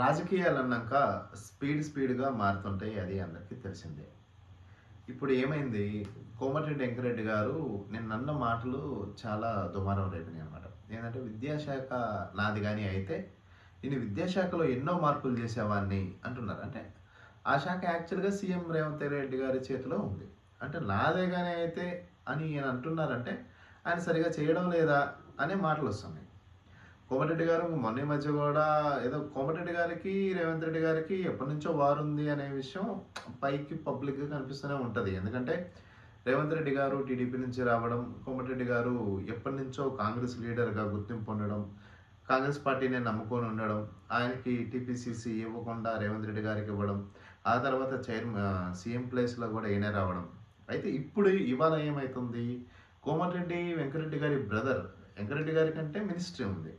రాజకీయాలు అన్నాక స్పీడ్ స్పీడ్గా మారుతుంటాయి అది అందరికీ తెలిసిందే. ఇప్పుడు ఏమైంది? కోమటిరెడ్డి వెంకరెడ్డి గారు నిన్న అన్న మాటలు చాలా దుమారం రేపినాయి అనమాట ఏంటంటే విద్యాశాఖ నాది కానీ అయితే నేను విద్యాశాఖలో ఎన్నో మార్పులు చేసేవాడిని అంటున్నారు. అంటే ఆ శాఖ యాక్చువల్గా సీఎం రేవంత్ రెడ్డి గారి చేతిలో ఉంది. అంటే నాదే కానీ అయితే అని ఈయన అంటున్నారంటే ఆయన సరిగా చేయడం లేదా అనే మాటలు వస్తున్నాయి. కోమటిరెడ్డి గారు మొన్న మధ్య కూడా ఏదో కోమటిరెడ్డి గారికి రేవంత్ రెడ్డి గారికి ఎప్పటి నుంచో వారు ఉంది అనే విషయం పైకి పబ్లిక్గా కనిపిస్తూనే ఉంటుంది. ఎందుకంటే రేవంత్ రెడ్డి గారు టీడీపీ నుంచి రావడం కోమటిరెడ్డి గారు ఎప్పటి నుంచో కాంగ్రెస్ లీడర్గా గుర్తింపు ఉండడం కాంగ్రెస్ పార్టీని నమ్ముకొని ఉండడం ఆయనకి టీపీసీసీ ఇవ్వకుండా రేవంత్ రెడ్డి గారికి ఇవ్వడం ఆ తర్వాత చైర్మన్ సీఎం ప్లేస్లో కూడా ఈయనే రావడం. అయితే ఇప్పుడు ఇవాళ ఏమవుతుంది కోమటిరెడ్డి వెంకరెడ్డి గారి బ్రదర్ వెంకరెడ్డి గారి కంటే మినిస్ట్రీ ఉంది.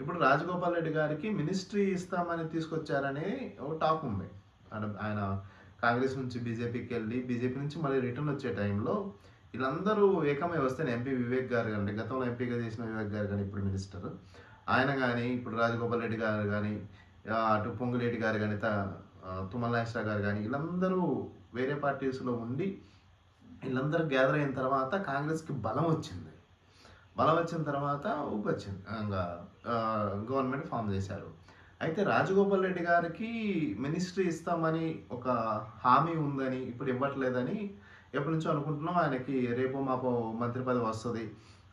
ఇప్పుడు రాజగోపాల్ రెడ్డి గారికి మినిస్ట్రీ ఇస్తామని తీసుకొచ్చారని ఒక టాక్ ఉంది. ఆయన- ఆయన కాంగ్రెస్ నుంచి బీజేపీకి వెళ్ళి బీజేపీ నుంచి మళ్ళీ రిటర్న్ వచ్చే టైంలో వీళ్ళందరూ ఏకమై వస్తేనే ఎంపీ వివేక్ గారు కానీ గతంలో ఎంపీగా చేసిన వివేక్ గారు కానీ ఇప్పుడు మినిస్టర్ ఆయన కానీ ఇప్పుడు రాజగోపాల్ రెడ్డి గారు కానీ అటు పొంగులేటి గారు కానీ తుమ్మల నాగేశ్వర గారు కానీ వీళ్ళందరూ వేరే పార్టీస్లో ఉండి వీళ్ళందరూ గ్యాదర్ అయిన తర్వాత కాంగ్రెస్కి బలం వచ్చింది. బలం వచ్చిన తర్వాత ఊపి వచ్చింది ఇంకా గవర్నమెంట్ ఫామ్ చేశారు. అయితే రాజగోపాల్ రెడ్డి గారికి మినిస్ట్రీ ఇస్తామని ఒక హామీ ఉందని ఇప్పుడు ఇవ్వట్లేదని ఎప్పటి నుంచో అనుకుంటున్నాం. ఆయనకి రేపు మాపో మంత్రి పదవి వస్తుంది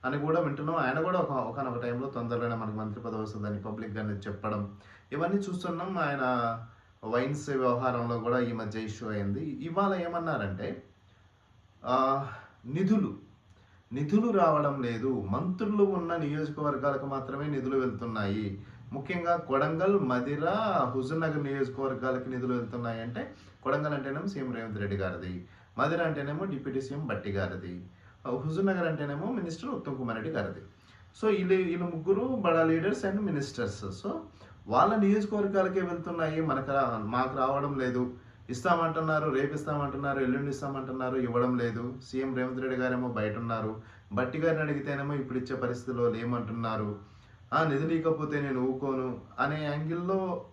అని కూడా వింటున్నాం. ఆయన కూడా ఒక ఒకనొక టైంలో తొందరలోనే మనకు మంత్రి పదవి వస్తుందని పబ్లిక్గా చెప్పడం. ఇవన్నీ చూస్తున్నాం. ఆయన వైన్స్ వ్యవహారంలో కూడా ఈ మధ్య ఇష్యూ అయింది. ఇవాళ ఏమన్నారంటే నిధులు నిధులు రావడం లేదు. మంత్రులు ఉన్న నియోజకవర్గాలకు మాత్రమే నిధులు వెళ్తున్నాయి. ముఖ్యంగా కొడంగల్ మదిర హుజూర్నగర్ నియోజకవర్గాలకి నిధులు వెళ్తున్నాయి అంటే కొడంగల్ అంటేనేమో సీఎం రేవంత్ రెడ్డి గారిది. మదిర అంటేనేమో డిప్యూటీ సీఎం బట్టి గారిది. హుజూర్నగర్ అంటేనేమో మినిస్టర్ ఉత్తమ్ కుమార్ రెడ్డి గారిది. సో వీళ్ళు వీళ్ళు ముగ్గురు బడా లీడర్స్ అండ్ మినిస్టర్స్. సో వాళ్ళ నియోజకవర్గాలకే వెళ్తున్నాయి. మనకు మాకు రావడం లేదు. ఇస్తామంటున్నారు రేపు ఇస్తామంటున్నారు ఎల్లుండి ఇస్తామంటున్నారు ఇవ్వడం లేదు. సీఎం రేవంత్ రెడ్డి గారేమో బయట ఉన్నారు బట్టి గారిని అడిగితేనేమో ఇప్పుడు ఇచ్చే పరిస్థితిలో లేమంటున్నారు. ఆ నిధులు ఇకపోతే నేను ఊకోను అనే యాంగిల్లో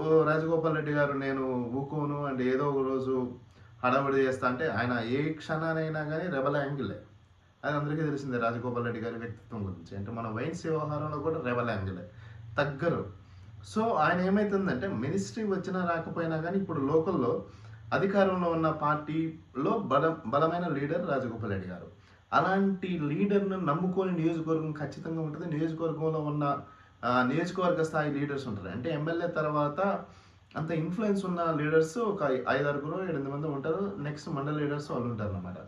ఓ రాజగోపాల్ రెడ్డి గారు నేను ఊకోను అండ్ ఏదో ఒక రోజు హడావుడి చేస్తా అంటే ఆయన ఏ క్షణానైనా కానీ రెబల్ యాంగిలే. అది అందరికీ తెలిసిందే రాజగోపాల్ రెడ్డి గారి వ్యక్తిత్వం గురించి. అంటే మన వైన్స్ వ్యవహారంలో కూడా రెబల్ యాంగిలే. తగ్గరు. సో ఆయన ఏమైతుందంటే మినిస్ట్రీ వచ్చినా రాకపోయినా కానీ ఇప్పుడు లోకల్లో అధికారంలో ఉన్న పార్టీలో బల బలమైన లీడర్ రాజగోపాల్ రెడ్డి గారు. అలాంటి లీడర్ను నమ్ముకొని నియోజకవర్గం ఖచ్చితంగా ఉంటుంది. నియోజకవర్గంలో ఉన్న నియోజకవర్గ స్థాయి లీడర్స్ ఉంటారు. అంటే ఎమ్మెల్యే తర్వాత అంత ఇన్ఫ్లుయెన్స్ ఉన్న లీడర్స్ ఒక ఐదారుగురు ఎనిమిది మంది ఉంటారు. నెక్స్ట్ మండల లీడర్స్ వాళ్ళు ఉంటారు అన్నమాట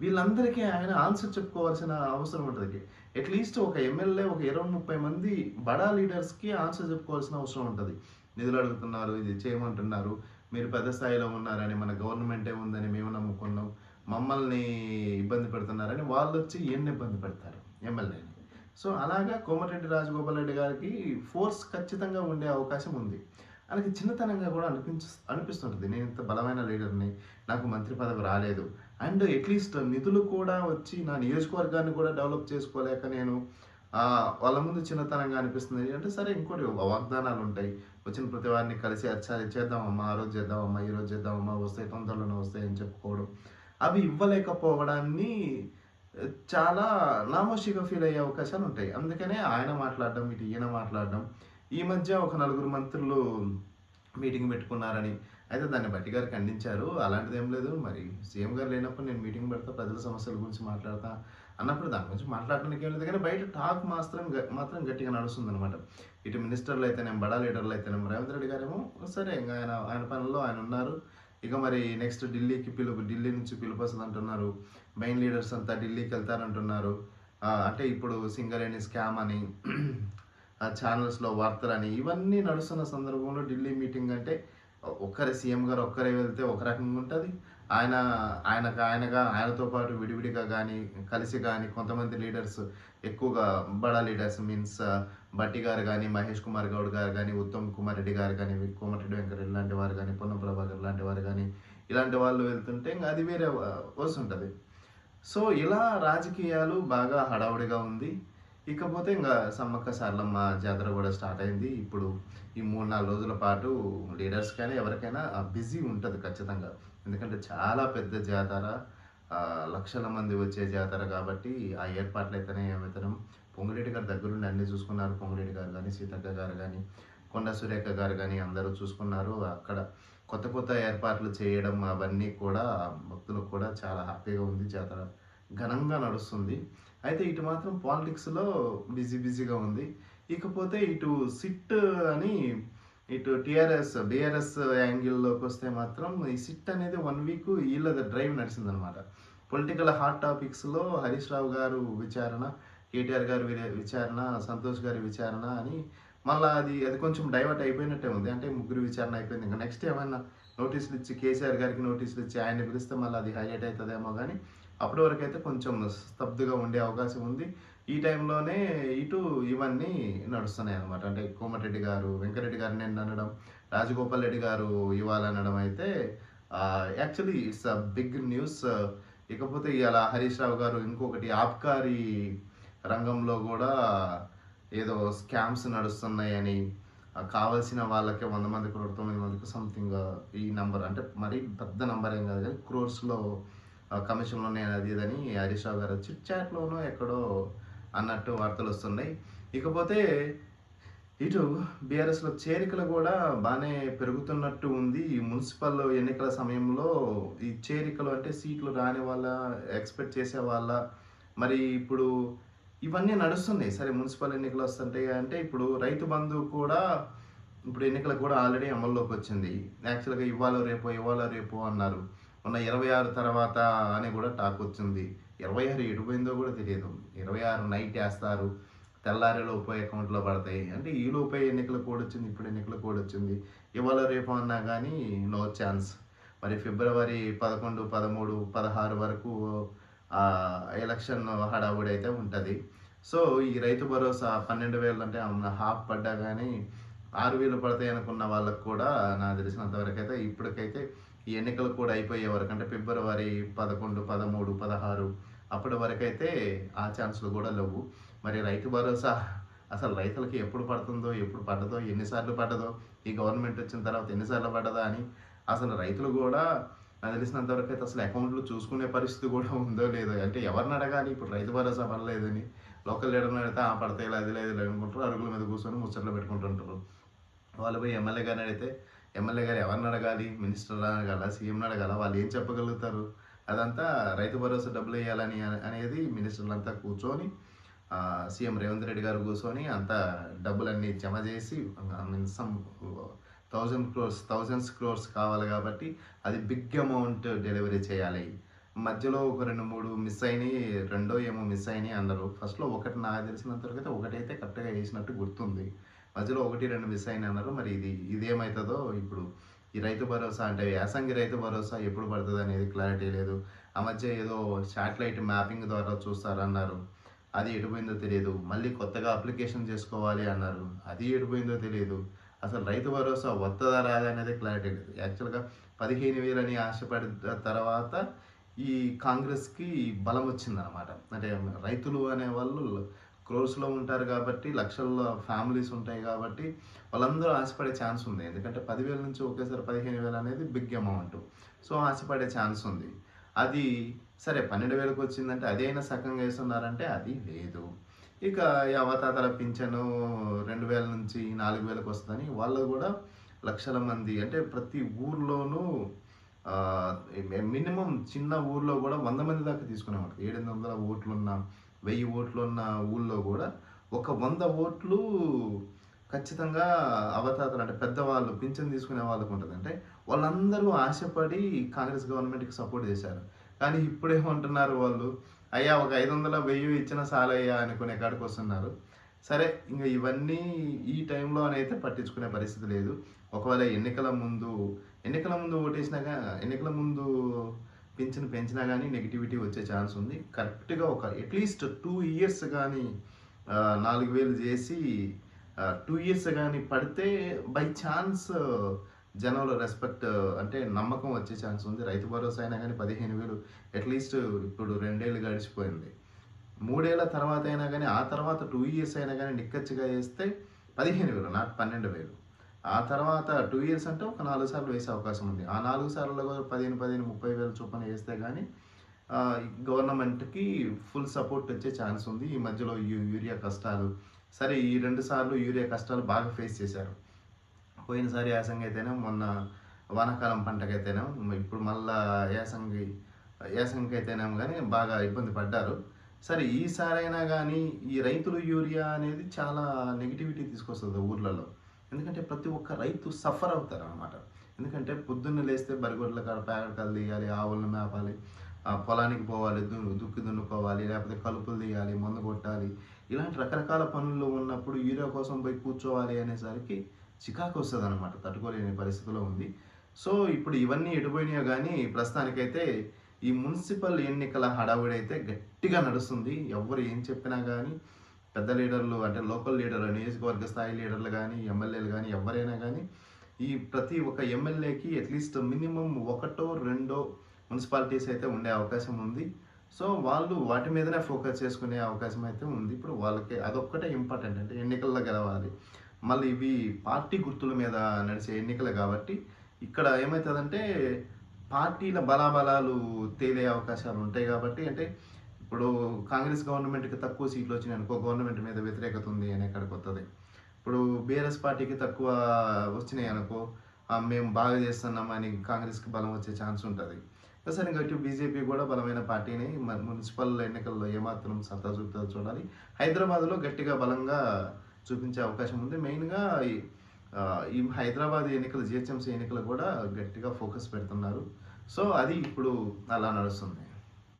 వీళ్ళందరికీ ఆయన ఆన్సర్ చెప్పుకోవాల్సిన అవసరం ఉంటుంది. అట్లీస్ట్ ఒక ఎమ్మెల్యే ఒక ఇరవై ముప్పై మంది బడా లీడర్స్కి ఆన్సర్ చెప్పుకోవాల్సిన అవసరం ఉంటుంది. నిధులు అడుగుతున్నారు ఇది చేయమంటున్నారు మీరు పెద్ద స్థాయిలో ఉన్నారని మన గవర్నమెంటే ఉందని మేము నమ్ముకున్నాం మమ్మల్ని ఇబ్బంది పెడుతున్నారని వాళ్ళు వచ్చి ఎన్ని ఇబ్బంది పెడతారు ఎమ్మెల్యేని సో అలాగా కోమటిరెడ్డి రాజగోపాల్ రెడ్డి గారికి ఫోర్స్ ఖచ్చితంగా ఉండే అవకాశం ఉంది. ఆయనకి చిన్నతనంగా కూడా అనిపించ అనిపిస్తుంటుంది. నేను ఇంత బలమైన లీడర్ని నాకు మంత్రి పదవి రాలేదు అండ్ అట్లీస్ట్ నిధులు కూడా వచ్చి నా నియోజకవర్గాన్ని కూడా డెవలప్ చేసుకోలేక నేను వాళ్ళ ముందు చిన్నతనంగా అనిపిస్తుంది. అంటే సరే ఇంకోటి వాగ్దానాలు ఉంటాయి. వచ్చిన ప్రతి వారిని కలిసి అచ్చారి చేద్దామమ్మా ఆ రోజు చేద్దామమ్మా ఈ రోజు చేద్దామమ్మా వస్తాయి తొందరలోనే వస్తాయి అని చెప్పుకోవడం. అవి ఇవ్వలేకపోవడాన్ని చాలా నామోషిగా ఫీల్ అయ్యే అవకాశాలు ఉంటాయి. అందుకనే ఆయన మాట్లాడడం ఇటు ఈయన మాట్లాడడం. ఈ మధ్య ఒక నలుగురు మంత్రులు మీటింగ్ పెట్టుకున్నారని అయితే దాన్ని బట్టి గారు ఖండించారు అలాంటిది ఏం లేదు. మరి సీఎం గారు లేనప్పుడు నేను మీటింగ్ పెడతా ప్రజల సమస్యల గురించి మాట్లాడతా అన్నప్పుడు దాని గురించి మాట్లాడడానికి ఏం లేదు. కానీ బయట టాక్ మాత్రం మాత్రం గట్టిగా నడుస్తుంది అనమాట ఇటు మినిస్టర్లు అయితేనేం బడా లీడర్లు అయితేనేం రేవంత్ రెడ్డి గారేమో సరే ఇంకా ఆయన ఆయన పనుల్లో ఆయన ఉన్నారు. ఇక మరి నెక్స్ట్ ఢిల్లీకి పిలుపు ఢిల్లీ నుంచి పిలుపు వస్తుంది అంటున్నారు మెయిన్ లీడర్స్ అంతా ఢిల్లీకి వెళ్తారంటున్నారు. అంటే ఇప్పుడు సింగరేణి స్కామ్ అని ఛానల్స్లో వార్తలు అని ఇవన్నీ నడుస్తున్న సందర్భంలో ఢిల్లీ మీటింగ్ అంటే ఒక్కరే సీఎం గారు ఒక్కరే వెళ్తే ఒక రకంగా ఉంటుంది. ఆయన ఆయనకు ఆయనగా ఆయనతో పాటు విడివిడిగా కానీ కలిసి కానీ కొంతమంది లీడర్స్ ఎక్కువగా బడా లీడర్స్ మీన్స్ బట్టి గారు కానీ మహేష్ కుమార్ గౌడ్ గారు కానీ ఉత్తమ్ కుమార్ రెడ్డి గారు కానీ కోమటిరెడ్డి వెంకటరెడ్డి లాంటి వారు కానీ పొన్నం ప్రభాకర్ లాంటి వారు కానీ ఇలాంటి వాళ్ళు వెళ్తుంటే ఇంకా అది వేరే వస్తుంటుంది. సో ఇలా రాజకీయాలు బాగా హడావుడిగా ఉంది. ఇకపోతే ఇంకా సమ్మక్క సారలమ్మ జాతర కూడా స్టార్ట్ అయింది. ఇప్పుడు ఈ మూడు నాలుగు రోజుల పాటు లీడర్స్ కానీ ఎవరికైనా బిజీ ఉంటుంది ఖచ్చితంగా. ఎందుకంటే చాలా పెద్ద జాతర లక్షల మంది వచ్చే జాతర కాబట్టి ఆ ఏర్పాట్లు అయితేనే ఏమైతేనే. పొంగిరెడ్డి గారు దగ్గరుండి అన్ని చూసుకున్నారు. పొంగిరెడ్డి గారు కానీ సీతక్క గారు కానీ కొండ సురేఖ గారు కానీ అందరూ చూసుకున్నారు. అక్కడ కొత్త కొత్త ఏర్పాట్లు చేయడం అవన్నీ కూడా భక్తులకు కూడా చాలా హ్యాపీగా ఉంది. జాతర ఘనంగా నడుస్తుంది. అయితే ఇటు మాత్రం పాలిటిక్స్లో బిజీ బిజీగా ఉంది. ఇకపోతే ఇటు సిట్ అని ఇటు టిఆర్ఎస్ బీఆర్ఎస్ యాంగిల్లోకి వస్తే మాత్రం ఈ సిట్ అనేది వన్ వీక్ వీళ్ళ డ్రైవ్ నడిచిందనమాట. పొలిటికల్ హాట్ టాపిక్స్లో హరీష్ రావు గారు విచారణ కేటీఆర్ గారు విచారణ సంతోష్ గారి విచారణ అని మళ్ళీ అది అది కొంచెం డైవర్ట్ అయిపోయినట్టే ఉంది. అంటే ముగ్గురు విచారణ అయిపోయింది. ఇంకా నెక్స్ట్ ఏమైనా నోటీసులు ఇచ్చి కేసీఆర్ గారికి నోటీసులు ఇచ్చి ఆయన పిలిస్తే మళ్ళీ అది హైలైట్ అవుతుందేమో కానీ అప్పటి వరకు అయితే కొంచెం స్తబ్దుగా ఉండే అవకాశం ఉంది. ఈ టైంలోనే ఇటు ఇవన్నీ నడుస్తున్నాయి అనమాట అంటే కోమటిరెడ్డి గారు వెంకరెడ్డి గారు నేను అనడం రాజగోపాల్ రెడ్డి గారు ఇవ్వాలనడం అయితే actually it's a big news ఇకపోతే ఇలా హరీష్ రావు గారు ఇంకొకటి ఆబ్కారీ రంగంలో కూడా ఏదో స్కామ్స్ నడుస్తున్నాయని కావలసిన కావాల్సిన వాళ్ళకే వంద మందికి తొమ్మిది మందికి సంథింగ్ ఈ నంబర్ అంటే మరీ పెద్ద నంబర్ ఏం కాదు కానీ క్రోర్స్లో కమిషన్లు ఉన్నాయి అది ఇదని హరీష్ రావు గారు చిట్ చాట్లోనో ఎక్కడో అన్నట్టు వార్తలు వస్తున్నాయి. ఇకపోతే ఇటు బీఆర్ఎస్లో చేరికలు కూడా బాగానే పెరుగుతున్నట్టు ఉంది. ఈ మున్సిపల్ ఎన్నికల సమయంలో ఈ చేరికలు అంటే సీట్లు రాని వాళ్ళ ఎక్స్పెక్ట్ చేసే వాళ్ళ మరి ఇప్పుడు ఇవన్నీ నడుస్తున్నాయి. సరే మున్సిపల్ ఎన్నికలు వస్తుంటాయి అంటే ఇప్పుడు రైతు బంధు కూడా ఇప్పుడు ఎన్నికలకు కూడా ఆల్రెడీ అమల్లోకి వచ్చింది. యాక్చువల్గా ఇవ్వాలో రేపు ఇవ్వాలో రేపు అన్నారు. మొన్న ఇరవై ఆరు తర్వాత అని కూడా టాక్ వచ్చింది. ఇరవై ఆరు ఎడిపోయిందో కూడా తెలియదు. ఇరవై ఆరు నైట్ వేస్తారు. తెల్లారి లోపు అకౌంట్లో పడతాయి. అంటే ఈ లోపే ఎన్నికల కోడ్ వచ్చింది ఇప్పుడు ఎన్నికల కోడ్ వచ్చింది. ఇవాళ రేపు అన్నా కానీ నో ఛాన్స్ మరి ఫిబ్రవరి పదకొండు పదమూడు పదహారు వరకు ఎలక్షన్ హడావుడి అయితే ఉంటుంది. సో ఈ రైతు భరోసా పన్నెండు వేలు అంటే హాఫ్ పడ్డా కానీ ఆరు వేలు పడతాయి అనుకున్న వాళ్ళకు కూడా నాకు తెలిసినంతవరకు అయితే ఇప్పటికైతే ఈ ఎన్నికలు కూడా అయిపోయే వరకు అంటే ఫిబ్రవరి పదకొండు పదమూడు పదహారు అప్పటి వరకైతే ఆ ఛాన్సులు కూడా లేవు. మరి రైతు భరోసా అసలు రైతులకి ఎప్పుడు పడుతుందో ఎప్పుడు పడ్డదో ఎన్నిసార్లు పడ్డదో ఈ గవర్నమెంట్ వచ్చిన తర్వాత ఎన్నిసార్లు పడ్డదా అని అసలు రైతులు కూడా నాకు తెలిసినంత వరకు అయితే అసలు అకౌంట్లు చూసుకునే పరిస్థితి కూడా ఉందో లేదో అంటే ఎవరిని అడగాలి? ఇప్పుడు రైతు భరోసా పడలేదని లోకల్ లీడర్ని అడిగితే ఆ పడతాయి అది లేదు లేదు అనుకుంటారు. అరుగుల మీద కూర్చొని ముచ్చట్లు పెట్టుకుంటుంటారు. వాళ్ళు పోయి ఎమ్మెల్యే గారిని అడిగితే ఎమ్మెల్యే గారు ఎవరిని అడగాలి? మినిస్టర్ అడగాల? సీఎంని అడగాల? వాళ్ళు ఏం చెప్పగలుగుతారు? అదంతా రైతు భరోసా డబ్బులు వేయాలని అనేది మినిస్టర్లంతా కూర్చొని సీఎం రేవంత్ రెడ్డి గారు కూర్చొని అంతా డబ్బులన్నీ జమ చేసి some thousand crores thousands crores కావాలి కాబట్టి అది బిగ్ అమౌంట్ డెలివరీ చేయాలి. మధ్యలో ఒక రెండు మూడు మిస్ అయినాయి రెండో ఏమో మిస్ అయినాయి అన్నారు. ఫస్ట్లో ఒకటి నాకు తెలిసినంత తర్వాత అయితే ఒకటైతే కరెక్ట్గా వేసినట్టు గుర్తుంది. మధ్యలో ఒకటి రెండు మిస్ అయిన అన్నారు మరి ఇది ఇదేమవుతుందో ఇప్పుడు ఈ రైతు భరోసా అంటే యాసంగి రైతు భరోసా ఎప్పుడు పడుతుంది అనేది క్లారిటీ లేదు. ఆ మధ్య ఏదో శాటిలైట్ మ్యాపింగ్ ద్వారా చూస్తారన్నారు. అది ఎడిపోయిందో తెలియదు. మళ్ళీ కొత్తగా అప్లికేషన్ చేసుకోవాలి అన్నారు. అది ఎడిపోయిందో తెలియదు. అసలు రైతు భరోసా వస్తుందా రాదా అనేది క్లారిటీ లేదు. యాక్చువల్గా పదిహేను వేలని ఆశపడిన తర్వాత ఈ కాంగ్రెస్కి బలం వచ్చిందనమాట అంటే రైతులు అనే వాళ్ళు క్రోర్స్లో ఉంటారు కాబట్టి లక్షల్లో ఫ్యామిలీస్ ఉంటాయి కాబట్టి వాళ్ళందరూ ఆశపడే ఛాన్స్ ఉంది. ఎందుకంటే పదివేల నుంచి ఒకేసారి పదిహేను వేలు అనేది బిగ్ అమౌంట్ సో ఆశపడే ఛాన్స్ ఉంది. అది సరే పన్నెండు వేలకు వచ్చిందంటే అదైనా సగంగా వేస్తున్నారంటే అది లేదు. ఇక ఈ అవతాతల పింఛను రెండు వేల నుంచి నాలుగు వేలకు వస్తుందని వాళ్ళు కూడా లక్షల మంది అంటే ప్రతి ఊర్లోనూ మినిమం చిన్న ఊర్లో కూడా వంద మంది దాకా తీసుకునేవారు ఏడు వందల ఓట్లున్న వెయ్యి ఓట్లు ఉన్న ఊళ్ళో కూడా ఒక వంద ఓట్లు ఖచ్చితంగా అవతాతలు అంటే పెద్దవాళ్ళు పింఛన్ తీసుకునే వాళ్ళకు ఉంటుంది. అంటే వాళ్ళందరూ ఆశపడి కాంగ్రెస్ గవర్నమెంట్కి సపోర్ట్ చేశారు. కానీ ఇప్పుడేమంటున్నారు వాళ్ళు? అయ్యా ఒక ఐదు వందల వెయ్యి ఇచ్చిన సాలయ్యా అనుకునే కాడికి వస్తున్నారు. సరే ఇంకా ఇవన్నీ ఈ టైంలో అయితే పట్టించుకునే పరిస్థితి లేదు. ఒకవేళ ఎన్నికల ముందు ఎన్నికల ముందు ఓటేసినాక ఎన్నికల ముందు పెంచిన పెంచినా కానీ నెగిటివిటీ వచ్చే ఛాన్స్ ఉంది. కరెక్ట్గా ఒక అట్లీస్ట్ టూ ఇయర్స్ కానీ నాలుగు వేలు చేసి టూ ఇయర్స్ కానీ పడితే బై ఛాన్స్ జనంలో రెస్పెక్ట్ అంటే నమ్మకం వచ్చే ఛాన్స్ ఉంది. రైతు భరోసా అయినా కానీ పదిహేను వేలు అట్లీస్ట్ ఇప్పుడు రెండేళ్ళు గడిచిపోయింది. మూడేళ్ళ తర్వాత అయినా కానీ ఆ తర్వాత టూ ఇయర్స్ అయినా కానీ నిక్కచ్చిగా వేస్తే పదిహేను వేలు నాకు పన్నెండు వేలు. ఆ తర్వాత టూ ఇయర్స్ అంటే ఒక నాలుగు సార్లు వేసే అవకాశం ఉంది. ఆ నాలుగు సార్లు కూడా పదిహేను పదిహేను ముప్పై వేల చొప్పున వేస్తే కానీ గవర్నమెంట్కి ఫుల్ సపోర్ట్ వచ్చే ఛాన్స్ ఉంది. ఈ మధ్యలో యూరియా కష్టాలు సరే ఈ రెండు సార్లు యూరియా కష్టాలు బాగా ఫేస్ చేశారు. పోయినసారి యాసంగి అయితేనే మొన్న వానాకాలం పంటకైతేనే ఇప్పుడు మళ్ళా యాసంగి యాసంగికి అయితేనేమో కానీ బాగా ఇబ్బంది పడ్డారు. సరే ఈసారైనా కానీ ఈ రైతులు యూరియా అనేది చాలా నెగిటివిటీ తీసుకొస్తుంది ఊర్లలో. ఎందుకంటే ప్రతి ఒక్క రైతు సఫర్ అవుతారు అనమాట ఎందుకంటే పొద్దున్న లేస్తే బరిగొడ్ల కాడ ప్యాకెట్లు తీయాలి ఆవులను మేపాలి ఆ పొలానికి పోవాలి దు దుక్కి దున్నుకోవాలి లేకపోతే కలుపులు తీయాలి మందు కొట్టాలి. ఇలాంటి రకరకాల పనులు ఉన్నప్పుడు యూరియా కోసం పోయి కూర్చోవాలి అనేసరికి చికాకు వస్తుంది అనమాట తట్టుకోలేని పరిస్థితిలో ఉంది. సో ఇప్పుడు ఇవన్నీ ఎడిపోయినాయో కానీ ప్రస్తుతానికైతే ఈ మున్సిపల్ ఎన్నికల హడావుడి అయితే గట్టిగా నడుస్తుంది. ఎవరు ఏం చెప్పినా కానీ పెద్ద లీడర్లు అంటే లోకల్ లీడర్ నియోజకవర్గ స్థాయి లీడర్లు కానీ ఎమ్మెల్యేలు కానీ ఎవరైనా కానీ ఈ ప్రతి ఒక్క ఎమ్మెల్యేకి అట్లీస్ట్ మినిమం ఒకటో రెండో మున్సిపాలిటీస్ అయితే ఉండే అవకాశం ఉంది. సో వాళ్ళు వాటి మీదనే ఫోకస్ చేసుకునే అవకాశం అయితే ఉంది. ఇప్పుడు వాళ్ళకి అదొక్కటే ఇంపార్టెంట్ అంటే ఎన్నికల్లో గెలవాలి. మళ్ళీ ఇవి పార్టీ గుర్తుల మీద నడిచే ఎన్నికలు కాబట్టి ఇక్కడ ఏమవుతుందంటే పార్టీల బలాబలాలు తేలే అవకాశాలు ఉంటాయి కాబట్టి అంటే ఇప్పుడు కాంగ్రెస్ గవర్నమెంట్కి తక్కువ సీట్లు వచ్చినాయి అనుకో గవర్నమెంట్ మీద వ్యతిరేకత ఉంది అని ఎక్కడికి వస్తుంది ఇప్పుడు బీఆర్ఎస్ పార్టీకి తక్కువ వచ్చినాయి అనుకో మేము బాగా చేస్తున్నాం అని కాంగ్రెస్కి బలం వచ్చే ఛాన్స్ ఉంటుంది. ఒకసారి ఇంకా బీజేపీ కూడా బలమైన పార్టీని మున్సిపల్ ఎన్నికల్లో ఏమాత్రం సత్తా చూపుతుందో చూడాలి. హైదరాబాద్లో గట్టిగా బలంగా చూపించే అవకాశం ఉంది. మెయిన్గా ఈ- ఈ హైదరాబాద్ ఎన్నికలు జిహెచ్ఎంసీ ఎన్నికలు కూడా గట్టిగా ఫోకస్ పెడుతున్నారు. సో అది ఇప్పుడు అలా నడుస్తుంది.